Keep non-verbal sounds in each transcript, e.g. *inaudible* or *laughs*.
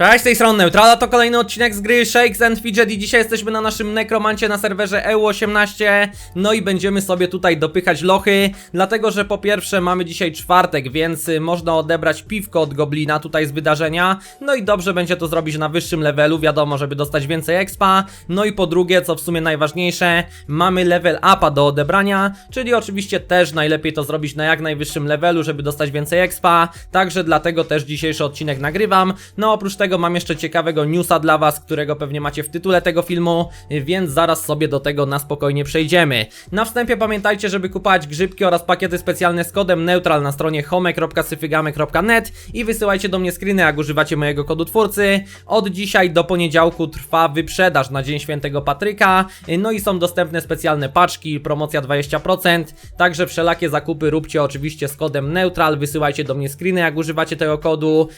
Cześć, z tej strony Neutrala, to kolejny odcinek z gry Shakes and Fidget i dzisiaj jesteśmy na naszym nekromancie na serwerze EU18 No i będziemy sobie tutaj dopychać lochy Dlatego, że po pierwsze mamy dzisiaj czwartek, więc y, można odebrać piwko od Goblina tutaj z wydarzenia. No i dobrze będzie to zrobić na wyższym levelu, wiadomo, żeby dostać więcej expa. No i po drugie, co w sumie najważniejsze, mamy level upa do odebrania Czyli oczywiście też najlepiej to zrobić na jak najwyższym levelu, żeby dostać więcej expa. Także dlatego też dzisiejszy odcinek nagrywam. No oprócz tego mam jeszcze ciekawego newsa dla was, którego pewnie macie w tytule tego filmu, więc zaraz sobie do tego na spokojnie przejdziemy. Na wstępie pamiętajcie, żeby kupować grzybki oraz pakiety specjalne z kodem neutral na stronie home.syfygamy.net i wysyłajcie do mnie screeny, jak używacie mojego kodu twórcy. Od dzisiaj do poniedziałku trwa wyprzedaż na Dzień Świętego Patryka, no i są dostępne specjalne paczki, promocja 20%, także wszelakie zakupy róbcie oczywiście z kodem neutral, wysyłajcie do mnie screeny, jak używacie tego kodu,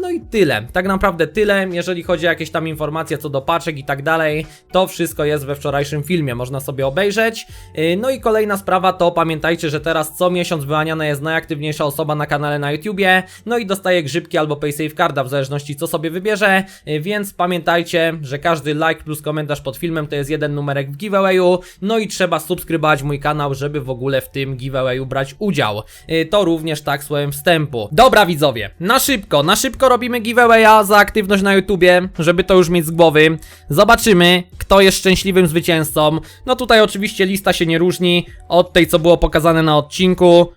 no i tyle. Tak naprawdę tyle, jeżeli chodzi o jakieś tam informacje co do paczek i tak dalej, to wszystko jest we wczorajszym filmie, można sobie obejrzeć. Yy, No i kolejna sprawa to pamiętajcie, że teraz co miesiąc wyłaniana jest najaktywniejsza osoba na kanale na YouTubie, no i dostaje grzybki albo PaySafe Carda w zależności co sobie wybierze, yy, więc pamiętajcie, że każdy like plus komentarz pod filmem to jest jeden numerek w giveawayu, no i trzeba subskrybować mój kanał, żeby w ogóle w tym giveawayu brać udział. Yy, To również tak słowem wstępu. Dobra widzowie, na szybko, na szybko robimy giveawaya za aktywność na YouTubie, żeby to już mieć z głowy. Zobaczymy, kto jest szczęśliwym zwycięzcą. No tutaj oczywiście lista się nie różni od tej, co było pokazane na odcinku.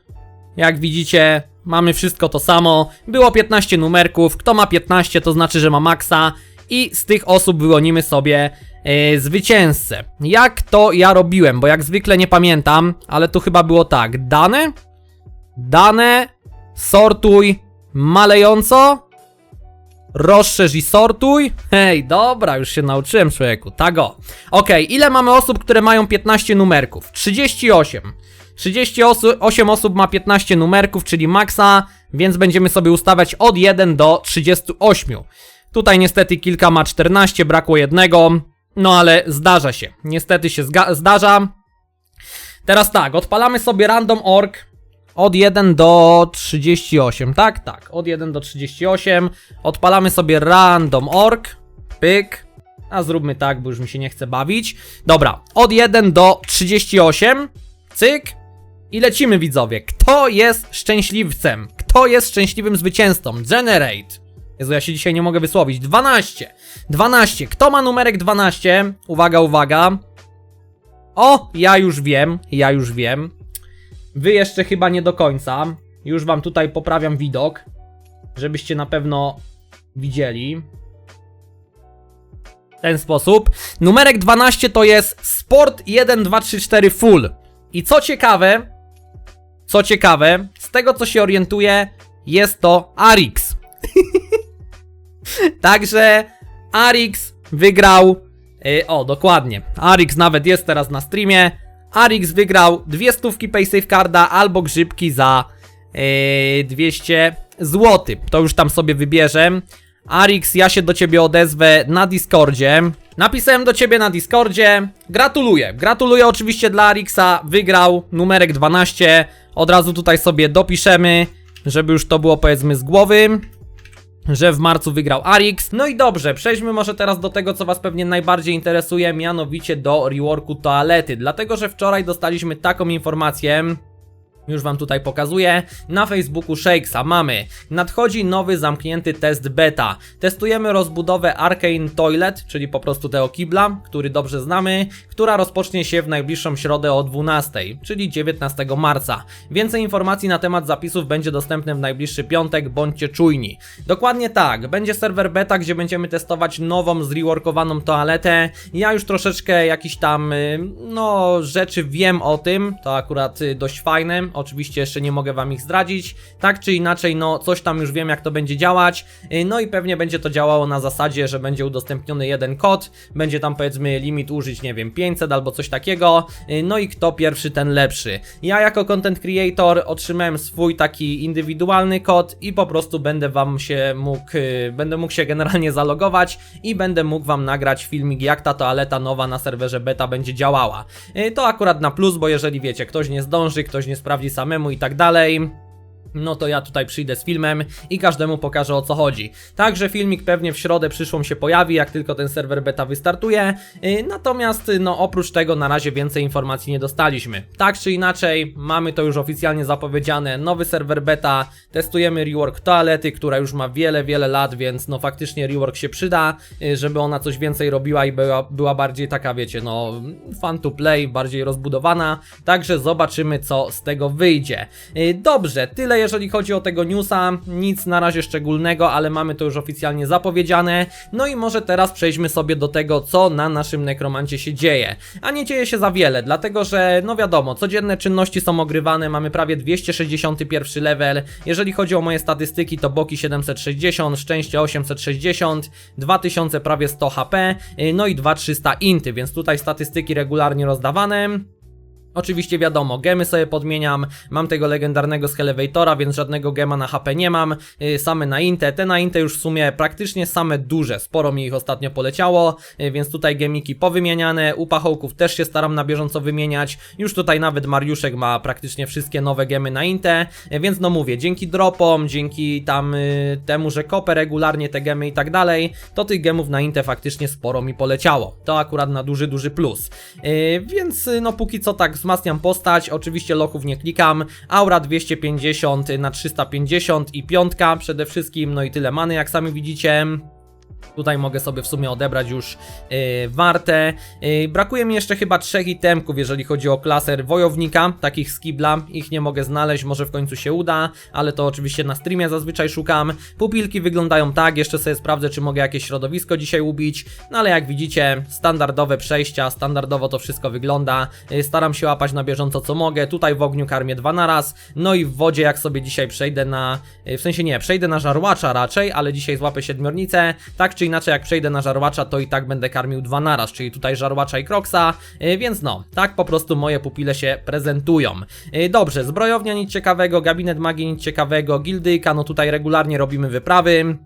Jak widzicie, mamy wszystko to samo. Było 15 numerków. Kto ma 15, to znaczy, że ma maksa. I z tych osób wyłonimy sobie e, zwycięzcę. Jak to ja robiłem? Bo jak zwykle nie pamiętam, ale tu chyba było tak. Dane? Dane, sortuj, malejąco, rozszerz i sortuj. Hej, dobra, już się nauczyłem, człowieku. Tago. Okej, ile mamy osób, które mają 15 numerków? 38. 38 osób ma 15 numerków, czyli maksa, więc będziemy sobie ustawiać od 1 do 38. Tutaj niestety kilka ma 14, brakło jednego. No ale zdarza się. Niestety się zdarza. Teraz tak, odpalamy sobie random.org od 1 do 38, tak? Tak, od 1 do 38. Odpalamy sobie random.org. Pyk. A zróbmy tak, bo już mi się nie chce bawić. Dobra, od 1 do 38. Cyk. I lecimy widzowie. Kto jest szczęśliwcem? Kto jest szczęśliwym zwycięzcą? Generate. Jezu, ja się dzisiaj nie mogę wysłowić. 12. 12. Kto ma numerek 12? Uwaga, uwaga. O, ja już wiem, ja już wiem. Wy jeszcze chyba nie do końca. Już wam tutaj poprawiam widok, żebyście na pewno widzieli. W ten sposób. Numerek 12 to jest Sport 1, 2, 3, 4 Full. I co ciekawe, co ciekawe, z tego co się orientuję, jest to Arix. *laughs* Także Arix wygrał. Yy, o, dokładnie. Arix nawet jest teraz na streamie. Arix wygrał dwie stówki PaySafe Carda albo grzybki za yy, 200 zł. To już tam sobie wybierzę. Arix, ja się do ciebie odezwę na Discordzie. Napisałem do ciebie na Discordzie. Gratuluję. Gratuluję oczywiście dla Arixa. Wygrał numerek 12. Od razu tutaj sobie dopiszemy, żeby już to było powiedzmy z głowy że w marcu wygrał Arix. No i dobrze, przejdźmy może teraz do tego, co Was pewnie najbardziej interesuje, mianowicie do reworku toalety. Dlatego, że wczoraj dostaliśmy taką informację. Już wam tutaj pokazuję. Na Facebooku Shakesa mamy. Nadchodzi nowy zamknięty test beta. Testujemy rozbudowę Arcane Toilet, czyli po prostu tego kibla, który dobrze znamy, która rozpocznie się w najbliższą środę o 12, czyli 19 marca. Więcej informacji na temat zapisów będzie dostępne w najbliższy piątek, bądźcie czujni. Dokładnie tak, będzie serwer beta, gdzie będziemy testować nową, zreworkowaną toaletę. Ja już troszeczkę jakiś tam, y, no, rzeczy wiem o tym, to akurat y, dość fajne. Oczywiście jeszcze nie mogę wam ich zdradzić. Tak czy inaczej, no coś tam już wiem jak to będzie działać. Yy, No i pewnie będzie to działało na zasadzie, że będzie udostępniony jeden kod, będzie tam powiedzmy limit użyć, nie wiem, 500 albo coś takiego. Yy, No i kto pierwszy, ten lepszy. Ja jako content creator otrzymałem swój taki indywidualny kod i po prostu będę wam się mógł, yy, będę mógł się generalnie zalogować i będę mógł wam nagrać filmik jak ta toaleta nowa na serwerze beta będzie działała. To akurat na plus, bo jeżeli wiecie, ktoś nie zdąży, ktoś nie sprawdzi samemu i tak dalej. No to ja tutaj przyjdę z filmem i każdemu pokażę o co chodzi. Także filmik pewnie w środę przyszłą się pojawi, jak tylko ten serwer beta wystartuje. Yy, Natomiast, no oprócz tego na razie więcej informacji nie dostaliśmy. Tak czy inaczej, mamy to już oficjalnie zapowiedziane, nowy serwer beta, testujemy rework toalety, która już ma wiele, wiele lat, więc no faktycznie rework się przyda, yy, żeby ona coś więcej robiła i była, była bardziej taka, wiecie, no fun to play, bardziej rozbudowana. Także zobaczymy co z tego wyjdzie. Yy, Dobrze, tyle jeżeli chodzi o tego newsa, nic na razie szczególnego, ale mamy to już oficjalnie zapowiedziane. No i może teraz przejdźmy sobie do tego, co na naszym nekromancie się dzieje. A nie dzieje się za wiele, dlatego że, no wiadomo, codzienne czynności są ogrywane, mamy prawie 261 level. Jeżeli chodzi o moje statystyki, to boki 760, szczęście 860, 2000 prawie 100 HP, yy, no i 2300 inty, więc tutaj statystyki regularnie rozdawane. Oczywiście wiadomo, gemy sobie podmieniam, mam tego legendarnego Skelevatora, więc żadnego gema na HP nie mam, yy, same na Inte, te na Inte już w sumie praktycznie same duże, sporo mi ich ostatnio poleciało, yy, więc tutaj gemiki powymieniane, u pachołków też się staram na bieżąco wymieniać, już tutaj nawet Mariuszek ma praktycznie wszystkie nowe gemy na Inte, yy, więc no mówię, dzięki dropom, dzięki tam temu, że kopę regularnie te gemy i tak dalej, to tych gemów na Inte faktycznie sporo mi poleciało, to akurat na duży, duży plus, więc no póki co tak wzmacniam postać, oczywiście lochów nie klikam, aura 250 na 350 i piątka przede wszystkim, no i tyle many jak sami widzicie. Tutaj mogę sobie w sumie odebrać już yy, warte. Yy, brakuje mi jeszcze chyba trzech itemków, jeżeli chodzi o klasę wojownika, takich z kibla. Ich nie mogę znaleźć, może w końcu się uda, ale to oczywiście na streamie zazwyczaj szukam. Pupilki wyglądają tak, jeszcze sobie sprawdzę, czy mogę jakieś środowisko dzisiaj ubić. No ale jak widzicie, standardowe przejścia, standardowo to wszystko wygląda. Yy, staram się łapać na bieżąco co mogę. Tutaj w ogniu karmię dwa na raz. No i w wodzie, jak sobie dzisiaj przejdę na. Yy, w sensie nie, przejdę na żarłacza raczej, ale dzisiaj złapię siedmiornicę. Tak czy inaczej, jak przejdę na żarłacza, to i tak będę karmił dwa naraz, czyli tutaj żarłacza i kroksa, yy, więc no, tak po prostu moje pupile się prezentują. Yy, dobrze, zbrojownia nic ciekawego, gabinet magii nic ciekawego, gildyjka, no tutaj regularnie robimy wyprawy.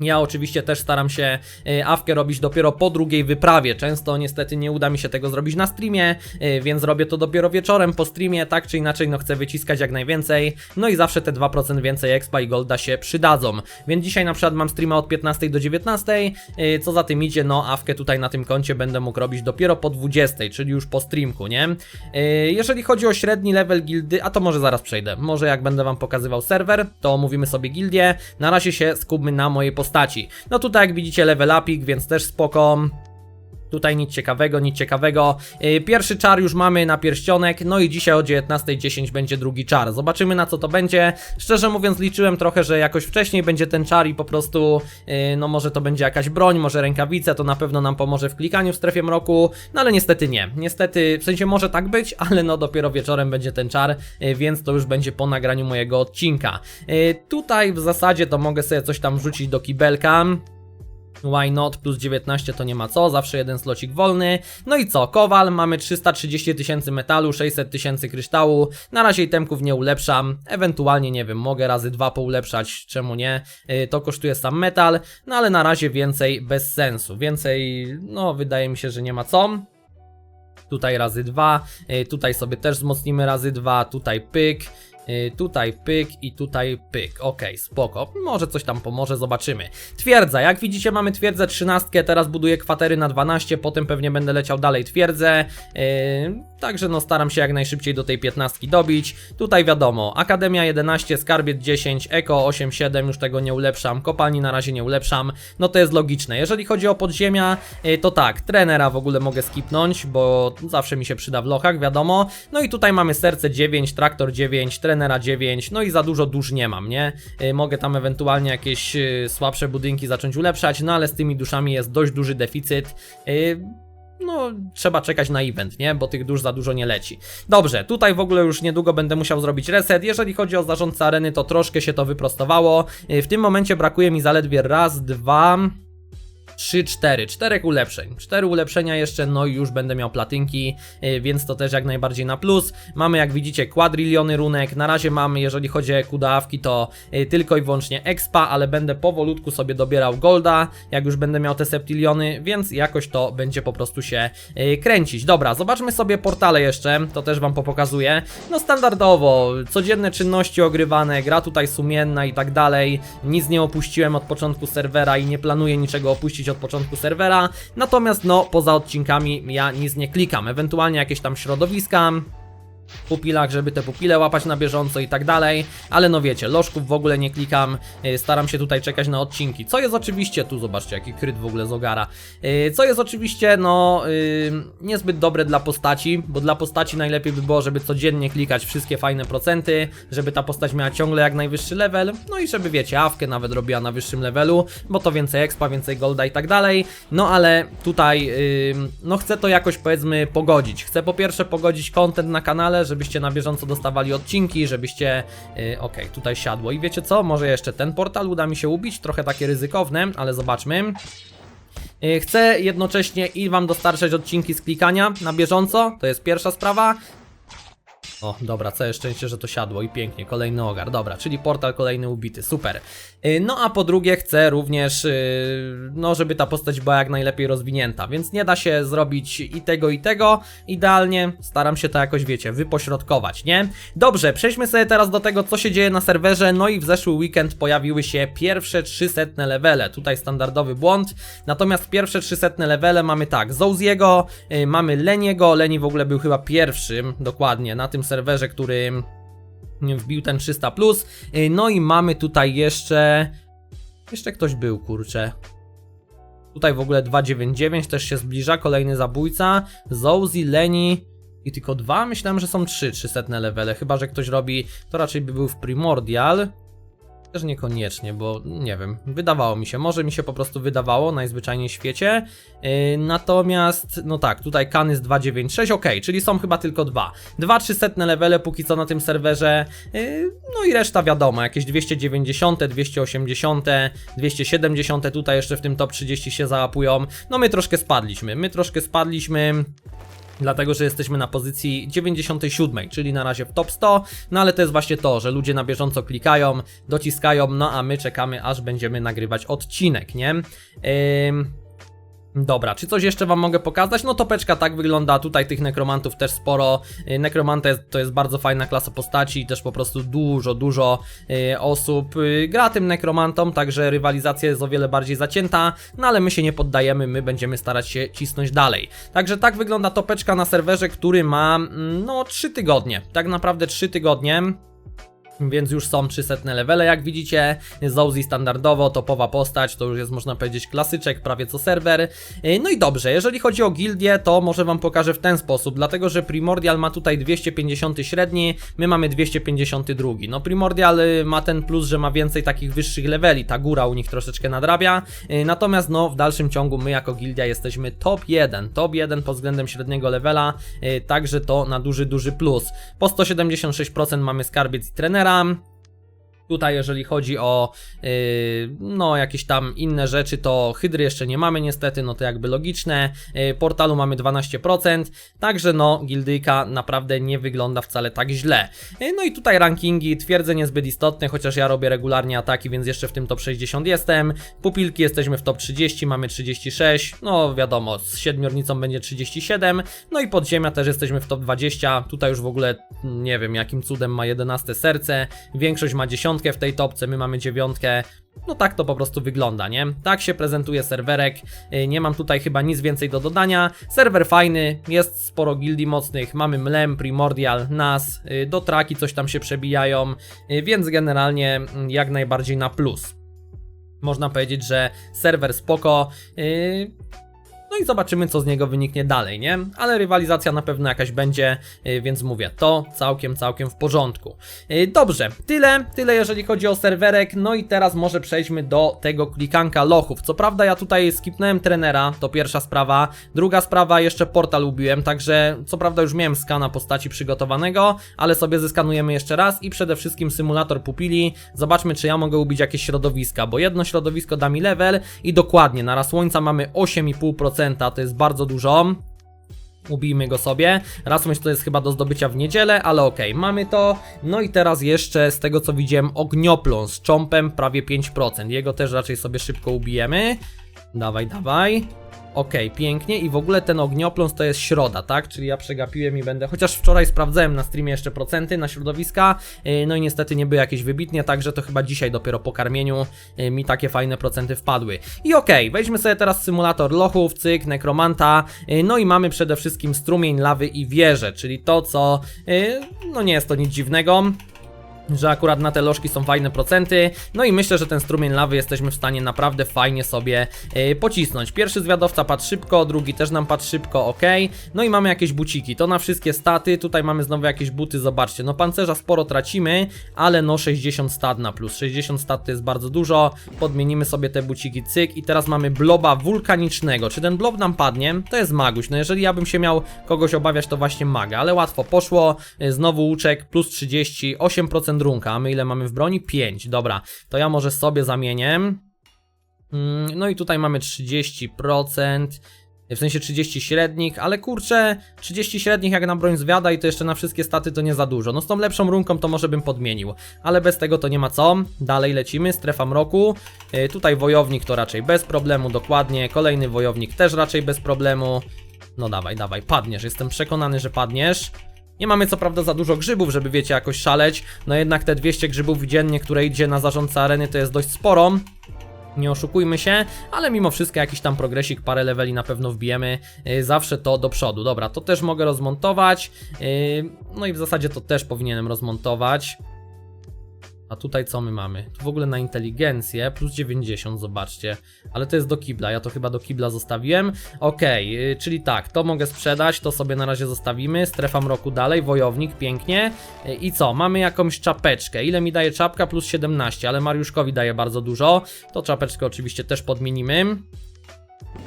Ja oczywiście też staram się y, awkę robić dopiero po drugiej wyprawie. Często niestety nie uda mi się tego zrobić na streamie, y, więc robię to dopiero wieczorem po streamie, tak czy inaczej no chcę wyciskać jak najwięcej. No i zawsze te 2% więcej expa i golda się przydadzą. Więc dzisiaj na przykład mam streama od 15 do 19, y, co za tym idzie, no awkę tutaj na tym koncie będę mógł robić dopiero po 20, czyli już po streamku, nie? Jeżeli chodzi o średni level gildy, a to może zaraz przejdę. Może jak będę wam pokazywał serwer, to omówimy sobie gildię. Na razie się skupmy na mojej postaci. No tutaj jak widzicie level upik, więc też spoko. Tutaj nic ciekawego, nic ciekawego. Yy, Pierwszy czar już mamy na pierścionek, no i dzisiaj o 19.10 będzie drugi czar. Zobaczymy na co to będzie. Szczerze mówiąc liczyłem trochę, że jakoś wcześniej będzie ten czar i po prostu, yy, no może to będzie jakaś broń, może rękawice, to na pewno nam pomoże w klikaniu w strefie mroku, no ale niestety nie. Niestety, w sensie może tak być, *laughs* ale no dopiero wieczorem będzie ten czar, yy, więc to już będzie po nagraniu mojego odcinka. Tutaj w zasadzie to mogę sobie coś tam wrzucić do kibelka. Why not? Plus 19 to nie ma co, zawsze jeden slocik wolny. No i co? Kowal, mamy 330 tysięcy metalu, 600 tysięcy kryształu. Na razie itemków nie ulepszam. Ewentualnie, nie wiem, mogę razy dwa poulepszać, czemu nie? Yy, to kosztuje sam metal, no ale na razie więcej bez sensu. Więcej, no wydaje mi się, że nie ma co. Tutaj razy dwa, yy, tutaj sobie też wzmocnimy razy dwa, tutaj pyk. Yy, tutaj pyk i tutaj pyk. Okej, spoko. Może coś tam pomoże, zobaczymy. Twierdza, jak widzicie mamy twierdzę 13, teraz buduję kwatery na 12, potem pewnie będę leciał dalej twierdzę. Yy, także no staram się jak najszybciej do tej 15 dobić. Tutaj wiadomo, Akademia 11, Skarbiec 10, Eko 8, 7, już tego nie ulepszam, kopalni na razie nie ulepszam. No to jest logiczne. Jeżeli chodzi o podziemia, yy, to tak, trenera w ogóle mogę skipnąć, bo zawsze mi się przyda w lochach, wiadomo. No i tutaj mamy serce 9, traktor 9, trenera 9, no i za dużo dusz nie mam, nie? Y, mogę tam ewentualnie jakieś y, słabsze budynki zacząć ulepszać, no ale z tymi duszami jest dość duży deficyt. No, trzeba czekać na event, nie? Bo tych dusz za dużo nie leci. Dobrze, tutaj w ogóle już niedługo będę musiał zrobić reset. Jeżeli chodzi o zarządcę areny, to troszkę się to wyprostowało. Y, W tym momencie brakuje mi zaledwie raz, dwa, 3, 4, 4 ulepszeń. 4 ulepszenia jeszcze, no i już będę miał platynki, yy, więc to też jak najbardziej na plus. Mamy jak widzicie kwadriliony runek, na razie mamy jeżeli chodzi o kudawki to yy, tylko i wyłącznie expa, ale będę powolutku sobie dobierał golda, jak już będę miał te septiliony, więc jakoś to będzie po prostu się yy, kręcić. Dobra, zobaczmy sobie portale jeszcze, to też wam popokazuję. No standardowo, codzienne czynności ogrywane, gra tutaj sumienna i tak dalej. Nic nie opuściłem od początku serwera i nie planuję niczego opuścić od początku serwera. Natomiast no, poza odcinkami ja nic nie klikam. Ewentualnie jakieś tam środowiska, pupilach, żeby te pupile łapać na bieżąco i tak dalej, ale no wiecie, lożków w ogóle nie klikam, yy, staram się tutaj czekać na odcinki, co jest oczywiście, tu zobaczcie jaki kryt w ogóle z ogara, yy, co jest oczywiście no yy, niezbyt dobre dla postaci, bo dla postaci najlepiej by było, żeby codziennie klikać wszystkie fajne procenty, żeby ta postać miała ciągle jak najwyższy level, no i żeby wiecie, awkę nawet robiła na wyższym levelu, bo to więcej expa, więcej golda i tak dalej, no ale tutaj no chcę to jakoś powiedzmy pogodzić, chcę po pierwsze pogodzić content na kanale, żebyście na bieżąco dostawali odcinki, żebyście... Yy, Okej, tutaj siadło. I wiecie co? Może jeszcze ten portal uda mi się ubić, trochę takie ryzykowne, ale zobaczmy. Yy, Chcę jednocześnie i Wam dostarczać odcinki z klikania na bieżąco, to jest pierwsza sprawa. O, dobra, całe szczęście, że to siadło i pięknie, kolejny ogar, dobra, czyli portal kolejny ubity, super. Yy, No a po drugie chcę również, yy, no żeby ta postać była jak najlepiej rozwinięta, więc nie da się zrobić i tego i tego, idealnie staram się to jakoś, wiecie, wypośrodkować, nie? Dobrze, przejdźmy sobie teraz do tego, co się dzieje na serwerze, no i w zeszły weekend pojawiły się pierwsze 300 levele, tutaj standardowy błąd, natomiast pierwsze 300 levele mamy tak, Zouziego, yy, mamy Leniego, Leni w ogóle był chyba pierwszym, dokładnie, na tym serwerze, który wbił ten 300 plus. Yy, No i mamy tutaj jeszcze. Jeszcze ktoś był, kurczę. Tutaj w ogóle 299 też się zbliża, kolejny zabójca. Zouzi, Leni i tylko dwa. Myślałem, że są trzy 300 levele, chyba że ktoś robi. To raczej by był w Primordial. Też niekoniecznie, bo nie wiem, wydawało mi się, może mi się po prostu wydawało najzwyczajniej w świecie. Yy, natomiast, no tak, tutaj kan jest 296, ok, czyli są chyba tylko dwa. Dwa 300 levele póki co na tym serwerze, yy, no i reszta wiadomo, jakieś 290, 280, 270 tutaj jeszcze w tym top 30 się załapują. No my troszkę spadliśmy, my troszkę spadliśmy. Dlatego, że jesteśmy na pozycji 97, czyli na razie w top 100, no ale to jest właśnie to, że ludzie na bieżąco klikają, dociskają, no a my czekamy, aż będziemy nagrywać odcinek, nie? Ym... Dobra, czy coś jeszcze wam mogę pokazać? No topeczka tak wygląda, tutaj tych nekromantów też sporo. Yy, Nekromanta jest, to jest bardzo fajna klasa postaci też po prostu dużo, dużo yy, osób yy, gra tym nekromantom, także rywalizacja jest o wiele bardziej zacięta, no ale my się nie poddajemy, my będziemy starać się cisnąć dalej. Także tak wygląda topeczka na serwerze, który ma mm, no 3 tygodnie, tak naprawdę 3 tygodnie. Więc już są 300 levele, jak widzicie. Zouzi standardowo, topowa postać, to już jest można powiedzieć klasyczek, prawie co serwer. Yy, No i dobrze, jeżeli chodzi o gildię, to może wam pokażę w ten sposób, dlatego że Primordial ma tutaj 250 średni, my mamy 252. No Primordial y, ma ten plus, że ma więcej takich wyższych leveli, ta góra u nich troszeczkę nadrabia. Yy, Natomiast no w dalszym ciągu my jako gildia jesteśmy top 1, top 1 pod względem średniego levela, także to na duży, duży plus. Po 176% mamy skarbiec i trenera. um, Tutaj, jeżeli chodzi o yy, no jakieś tam inne rzeczy, to hydry jeszcze nie mamy niestety, no to jakby logiczne. Yy, portalu mamy 12%, także no gildyjka naprawdę nie wygląda wcale tak źle. Yy, no i tutaj rankingi, twierdzę niezbyt istotne, chociaż ja robię regularnie ataki, więc jeszcze w tym top 60 jestem. Pupilki jesteśmy w top 30, mamy 36, no wiadomo, z siedmiornicą będzie 37, no i podziemia też jesteśmy w top 20, tutaj już w ogóle nie wiem jakim cudem ma 11 serce, większość ma 10 w tej topce, my mamy dziewiątkę. No tak to po prostu wygląda, nie? Tak się prezentuje serwerek. Yy, Nie mam tutaj chyba nic więcej do dodania. Serwer fajny, jest sporo gildii mocnych. Mamy Mlem, Primordial, nas, yy, do traki coś tam się przebijają, yy, więc generalnie mm, jak najbardziej na plus. Można powiedzieć, że serwer spoko. No i zobaczymy, co z niego wyniknie dalej, nie? Ale rywalizacja na pewno jakaś będzie, y, więc mówię, to całkiem, całkiem w porządku. Y, Dobrze, tyle, tyle jeżeli chodzi o serwerek, no i teraz może przejdźmy do tego klikanka lochów. Co prawda ja tutaj skipnąłem trenera, to pierwsza sprawa. Druga sprawa, jeszcze portal ubiłem, także co prawda już miałem skana postaci przygotowanego, ale sobie zeskanujemy jeszcze raz i przede wszystkim symulator pupili. Zobaczmy, czy ja mogę ubić jakieś środowiska, bo jedno środowisko da mi level i dokładnie, na raz słońca mamy 8,5%, to jest bardzo dużo. Ubijmy go sobie. Myślę, to jest chyba do zdobycia w niedzielę, ale okej, mamy to. No i teraz jeszcze z tego co widziałem ognioplon z cząpem prawie 5%. Jego też raczej sobie szybko ubijemy. Dawaj, dawaj. Okej, pięknie i w ogóle ten ogniopląs to jest środa, tak? Czyli ja przegapiłem i będę, chociaż wczoraj sprawdzałem na streamie jeszcze procenty na środowiska, yy, no i niestety nie były jakieś wybitnie, także to chyba dzisiaj dopiero po karmieniu yy, mi takie fajne procenty wpadły. I okej, weźmy sobie teraz symulator lochów, cyk, nekromanta, yy, no i mamy przede wszystkim strumień lawy i wieże, czyli to co, no nie jest to nic dziwnego, że akurat na te lożki są fajne procenty. No i myślę, że ten strumień lawy jesteśmy w stanie naprawdę fajnie sobie yy, pocisnąć. Pierwszy zwiadowca padł szybko, drugi też nam padł szybko, ok. No i mamy jakieś buciki, to na wszystkie staty. Tutaj mamy znowu jakieś buty, zobaczcie. No pancerza sporo tracimy, ale no 60 stat na plus. 60 stat to jest bardzo dużo. Podmienimy sobie te buciki, cyk. I teraz mamy bloba wulkanicznego. Czy ten blob nam padnie? To jest maguś. No jeżeli ja bym się miał kogoś obawiać, to właśnie maga, ale łatwo poszło. Yy, Znowu łuczek, plus 30, 8% runka. A my ile mamy w broni? 5. Dobra, to ja może sobie zamienię. Mm, No i tutaj mamy 30%. W sensie 30 średnich, ale kurczę, 30 średnich jak na broń zwiada i to jeszcze na wszystkie staty to nie za dużo. No z tą lepszą runką to może bym podmienił, ale bez tego to nie ma co. Dalej lecimy, strefa mroku. Yy, tutaj wojownik to raczej bez problemu, dokładnie. Kolejny wojownik też raczej bez problemu. No dawaj, dawaj, padniesz, jestem przekonany, że padniesz. Nie mamy co prawda za dużo grzybów, żeby wiecie jakoś szaleć, no jednak te 200 grzybów dziennie, które idzie na zarządcę areny to jest dość sporo. Nie oszukujmy się, ale mimo wszystko jakiś tam progresik, parę leveli na pewno wbijemy, yy, zawsze to do przodu. Dobra, to też mogę rozmontować, yy, no i w zasadzie to też powinienem rozmontować. A tutaj co my mamy? Tu w ogóle na inteligencję plus 90, zobaczcie. Ale to jest do kibla, ja to chyba do kibla zostawiłem. Okej, yy, czyli tak, to mogę sprzedać, to sobie na razie zostawimy. Strefa mroku dalej, wojownik, pięknie. Yy, I co? Mamy jakąś czapeczkę. Ile mi daje czapka? Plus 17, ale Mariuszkowi daje bardzo dużo. To czapeczkę oczywiście też podmienimy.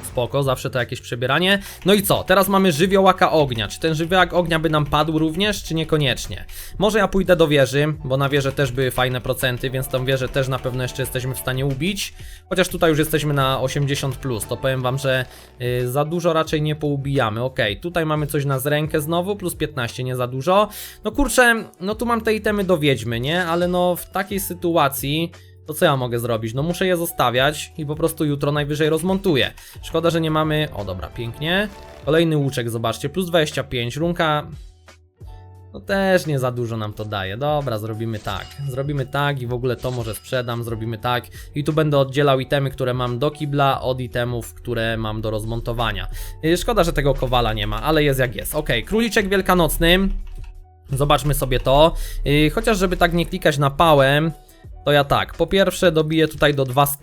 Spoko, zawsze to jakieś przebieranie. No i co? Teraz mamy żywiołaka ognia. Czy ten żywiołak ognia by nam padł również, czy niekoniecznie? Może ja pójdę do wieży, bo na wieży też były fajne procenty, więc tą wieżę też na pewno jeszcze jesteśmy w stanie ubić. Chociaż tutaj już jesteśmy na 80+, plus, to powiem wam, że y, za dużo raczej nie poubijamy. Okej, tutaj mamy coś na zrękę znowu, plus 15, nie za dużo. No kurczę, no tu mam te itemy do wiedźmy, nie? Ale no w takiej sytuacji... To co ja mogę zrobić? No muszę je zostawiać i po prostu jutro najwyżej rozmontuję. Szkoda, że nie mamy... O dobra, pięknie. Kolejny łuczek, zobaczcie, plus 25. Runka... No też nie za dużo nam to daje. Dobra, zrobimy tak. Zrobimy tak i w ogóle to może sprzedam, zrobimy tak. I tu będę oddzielał itemy, które mam do kibla od itemów, które mam do rozmontowania. Yy, Szkoda, że tego kowala nie ma, ale jest jak jest. Ok, króliczek wielkanocny. Zobaczmy sobie to. Yy, chociaż żeby tak nie klikać na pałę, to ja tak, po pierwsze dobiję tutaj do 200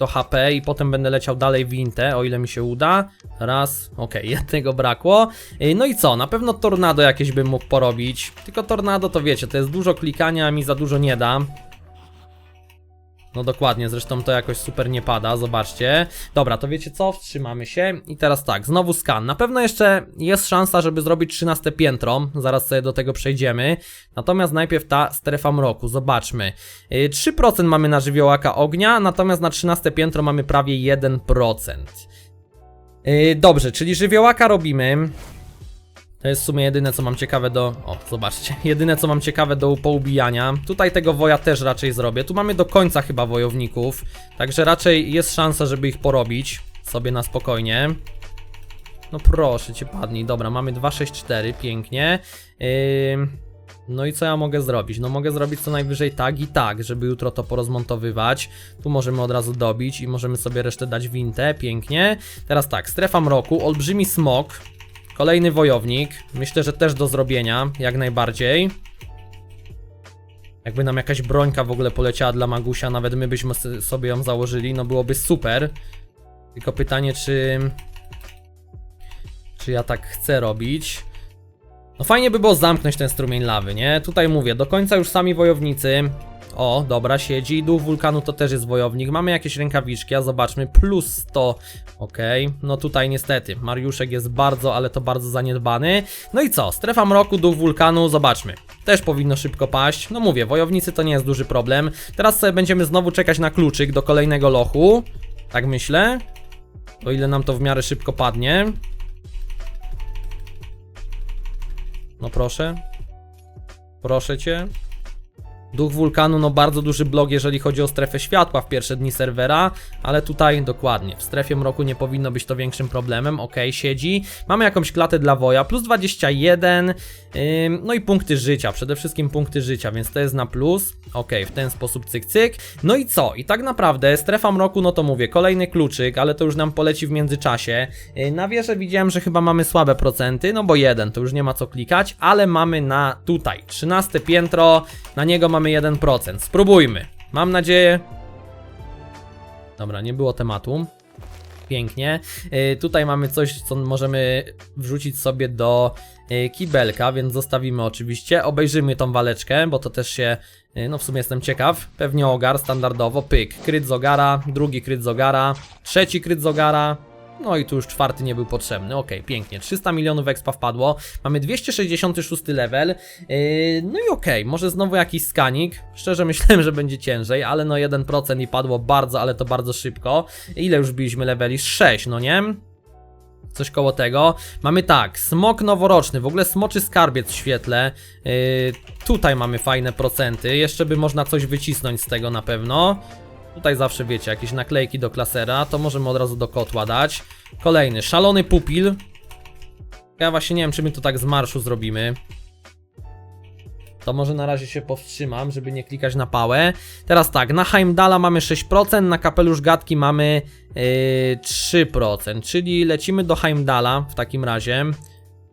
to HP i potem będę leciał dalej w Intę, o ile mi się uda. Raz, okej, *laughs* jednego brakło. Yy, No i co, na pewno tornado jakieś bym mógł porobić. Tylko tornado to wiecie, to jest dużo klikania, mi za dużo nie da. No dokładnie, zresztą to jakoś super nie pada, zobaczcie. Dobra, to wiecie co? Wstrzymamy się i teraz tak, znowu skan. Na pewno jeszcze jest szansa, żeby zrobić 13 piętro, zaraz sobie do tego przejdziemy. Natomiast najpierw ta strefa mroku, zobaczmy. Yy, 3% mamy na żywiołaka ognia, natomiast na 13 piętro mamy prawie 1%. Yy, dobrze, czyli żywiołaka robimy. To jest w sumie jedyne co mam ciekawe do... O, zobaczcie. *laughs* Jedyne co mam ciekawe do poubijania. Tutaj tego woja też raczej zrobię. Tu mamy do końca chyba wojowników. Także raczej jest szansa, żeby ich porobić. Sobie na spokojnie. No proszę cię padnij. Dobra, mamy 264, pięknie. Yy... No i co ja mogę zrobić? No mogę zrobić co najwyżej tak i tak, żeby jutro to porozmontowywać. Tu możemy od razu dobić i możemy sobie resztę dać wintę, pięknie. Teraz tak, strefa mroku, olbrzymi smok. Kolejny wojownik. Myślę, że też do zrobienia, jak najbardziej. Jakby nam jakaś brońka w ogóle poleciała dla Magusia, nawet my byśmy sobie ją założyli, no byłoby super. Tylko pytanie, czy... Czy ja tak chcę robić? No fajnie by było zamknąć ten strumień lawy, nie? Tutaj mówię, do końca już sami wojownicy. O, dobra, siedzi. Duch wulkanu to też jest wojownik. Mamy jakieś rękawiczki, a zobaczmy. Plus 100. Okej, no tutaj niestety. Mariuszek jest bardzo, ale to bardzo zaniedbany. No i co? Strefa mroku, duch wulkanu, zobaczmy. Też powinno szybko paść. No mówię, wojownicy to nie jest duży problem. Teraz sobie będziemy znowu czekać na kluczyk do kolejnego lochu. Tak myślę. O ile nam to w miarę szybko padnie. No proszę. Proszę cię. Duch wulkanu, no bardzo duży blok, jeżeli chodzi o strefę światła w pierwsze dni serwera, ale tutaj dokładnie, w strefie mroku nie powinno być to większym problemem, ok, siedzi. Mamy jakąś klatę dla woja, plus 21, ym, no i punkty życia, przede wszystkim punkty życia, więc to jest na plus, ok, w ten sposób cyk cyk. No i co? I tak naprawdę strefa mroku, no to mówię, kolejny kluczyk, ale to już nam poleci w międzyczasie. Yy, na wieżę widziałem, że chyba mamy słabe procenty, no bo jeden, to już nie ma co klikać, ale mamy na tutaj, 13 piętro, na niego mamy 1%. Spróbujmy. Mam nadzieję. Dobra, nie było tematu. Pięknie. Yy, tutaj mamy coś, co możemy wrzucić sobie do yy, kibelka, więc zostawimy oczywiście. Obejrzymy tą waleczkę, bo to też się. Yy, no w sumie jestem ciekaw. Pewnie ogar standardowo. Pyk. Kryt z ogara, drugi kryt z ogara, trzeci kryt z ogara. No i tu już czwarty nie był potrzebny. Okej, pięknie. 300 milionów expa wpadło. Mamy 266 level. Yy, no i okej, może znowu jakiś skanik. Szczerze *laughs* myślałem, że będzie ciężej, ale no 1% i padło bardzo, ale to bardzo szybko. Ile już biliśmy leveli? 6, no nie? Coś koło tego. Mamy tak, smok noworoczny, w ogóle smoczy skarbiec w świetle. Yy, tutaj mamy fajne procenty. Jeszcze by można coś wycisnąć z tego na pewno. Tutaj zawsze wiecie, jakieś naklejki do klasera, to możemy od razu do kotła dać. Kolejny, szalony pupil. Ja właśnie nie wiem, czy my to tak z marszu zrobimy. To może na razie się powstrzymam, żeby nie klikać na pałę. Teraz tak, na Heimdala mamy 6%, na kapelusz gadki mamy yy, 3%, czyli lecimy do Heimdala w takim razie.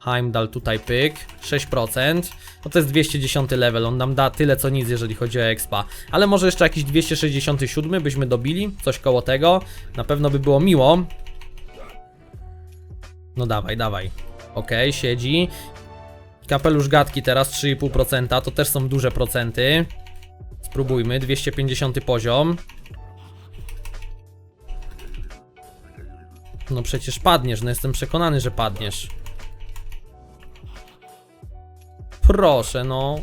Heimdall tutaj pyk, 6%. No to jest 210 level, on nam da tyle co nic, jeżeli chodzi o expa. Ale może jeszcze jakiś 267 byśmy dobili, coś koło tego. Na pewno by było miło. No dawaj, dawaj. Okej, siedzi. Kapelusz gadki teraz 3,5%, to też są duże procenty. Spróbujmy, 250 poziom. No przecież padniesz, no jestem przekonany, że padniesz. Proszę, no.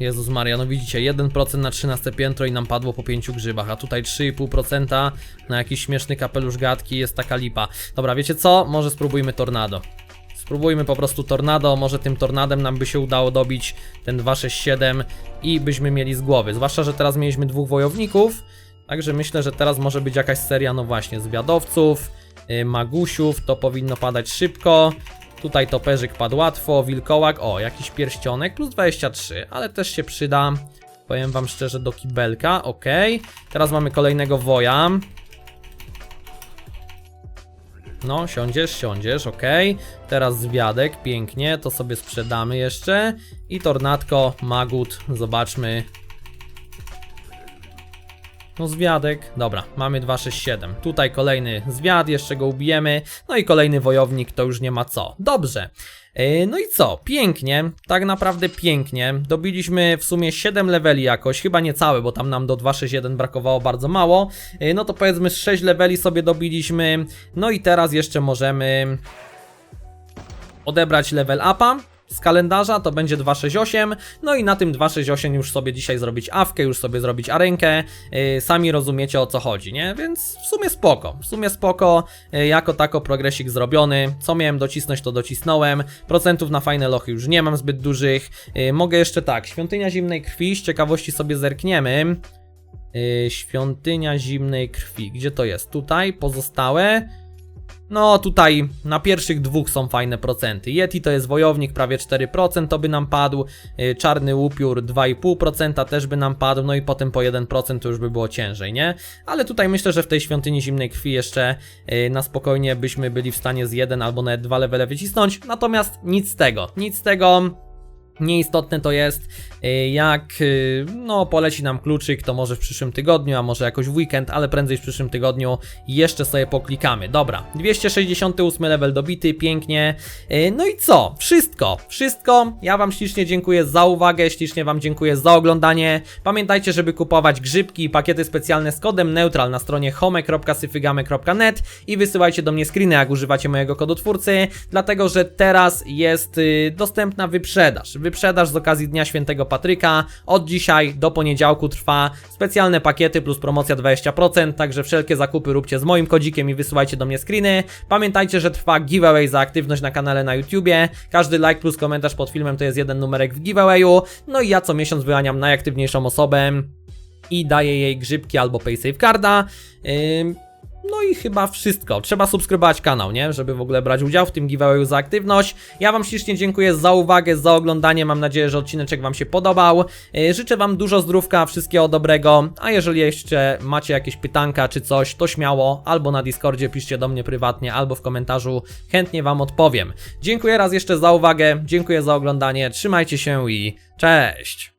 Jezus Maria, no widzicie, 1% na 13 piętro i nam padło po 5 grzybach, a tutaj 3,5% na jakiś śmieszny kapelusz gadki jest taka lipa. Dobra, wiecie co? Może spróbujmy tornado. Spróbujmy po prostu tornado, może tym tornadem nam by się udało dobić ten 267 i byśmy mieli z głowy. Zwłaszcza, że teraz mieliśmy dwóch wojowników, także myślę, że teraz może być jakaś seria, no właśnie, zwiadowców, magusiów, to powinno padać szybko. Tutaj toperzyk padł łatwo, wilkołak, o, jakiś pierścionek, plus 23, ale też się przyda, powiem wam szczerze, do kibelka, ok. Teraz mamy kolejnego woja. No, siądziesz, siądziesz, ok. Teraz zwiadek, pięknie, to sobie sprzedamy jeszcze. I tornadko, magut, zobaczmy. No zwiadek, dobra, mamy 267. Tutaj kolejny zwiad, jeszcze go ubijemy. No i kolejny wojownik, to już nie ma co. Dobrze. Yy, No i co? Pięknie, tak naprawdę pięknie. Dobiliśmy w sumie 7 leveli jakoś, chyba nie całe, bo tam nam do 261 brakowało bardzo mało. Yy, No to powiedzmy z 6 leveli sobie dobiliśmy. No i teraz jeszcze możemy odebrać level upa z kalendarza, to będzie 268, no i na tym 268 już sobie dzisiaj zrobić awkę, już sobie zrobić arenkę, yy, sami rozumiecie o co chodzi, nie? Więc w sumie spoko, w sumie spoko, yy, jako tako progresik zrobiony, co miałem docisnąć to docisnąłem, procentów na fajne lochy już nie mam zbyt dużych, yy, mogę jeszcze tak, świątynia zimnej krwi, z ciekawości sobie zerkniemy, yy, świątynia zimnej krwi, gdzie to jest? Tutaj, pozostałe, no tutaj na pierwszych dwóch są fajne procenty. Yeti to jest wojownik, prawie 4% to by nam padł. y, Czarny łupiór 2,5% też by nam padł. No i potem po 1% to już by było ciężej, nie? Ale tutaj myślę, że w tej świątyni zimnej krwi jeszcze y, na spokojnie byśmy byli w stanie z jeden albo nawet dwa levele wycisnąć. Natomiast nic z tego, nic z tego. Nieistotne to jest. Y, jak y, no poleci nam kluczyk, to może w przyszłym tygodniu, a może jakoś w weekend, ale prędzej w przyszłym tygodniu jeszcze sobie poklikamy. Dobra, 268 level dobity, pięknie. Y, No i co? Wszystko, wszystko. Ja wam ślicznie dziękuję za uwagę, ślicznie wam dziękuję za oglądanie. Pamiętajcie, żeby kupować grzybki i pakiety specjalne z kodem neutral na stronie home.syfygamy.net i wysyłajcie do mnie screeny, jak używacie mojego kodu twórcy, dlatego że teraz jest y, dostępna wyprzedaż. Wyprzedaż z okazji Dnia Świętego Patryka. Od dzisiaj do poniedziałku trwa specjalne pakiety plus promocja 20%, także wszelkie zakupy róbcie z moim kodzikiem i wysyłajcie do mnie screeny. Pamiętajcie, że trwa giveaway za aktywność na kanale na YouTubie. Każdy like plus komentarz pod filmem to jest jeden numerek w giveawayu. No i ja co miesiąc wyłaniam najaktywniejszą osobę i daję jej grzybki albo PaySafeCarda. Ym, no i chyba wszystko. Trzeba subskrybować kanał, nie? Żeby w ogóle brać udział w tym giveawayu za aktywność. Ja Wam ślicznie dziękuję za uwagę, za oglądanie. Mam nadzieję, że odcineczek Wam się podobał. Yy, Życzę Wam dużo zdrówka, wszystkiego dobrego. A jeżeli jeszcze macie jakieś pytanka czy coś, to śmiało albo na Discordzie piszcie do mnie prywatnie, albo w komentarzu. Chętnie Wam odpowiem. Dziękuję raz jeszcze za uwagę. Dziękuję za oglądanie. Trzymajcie się i cześć!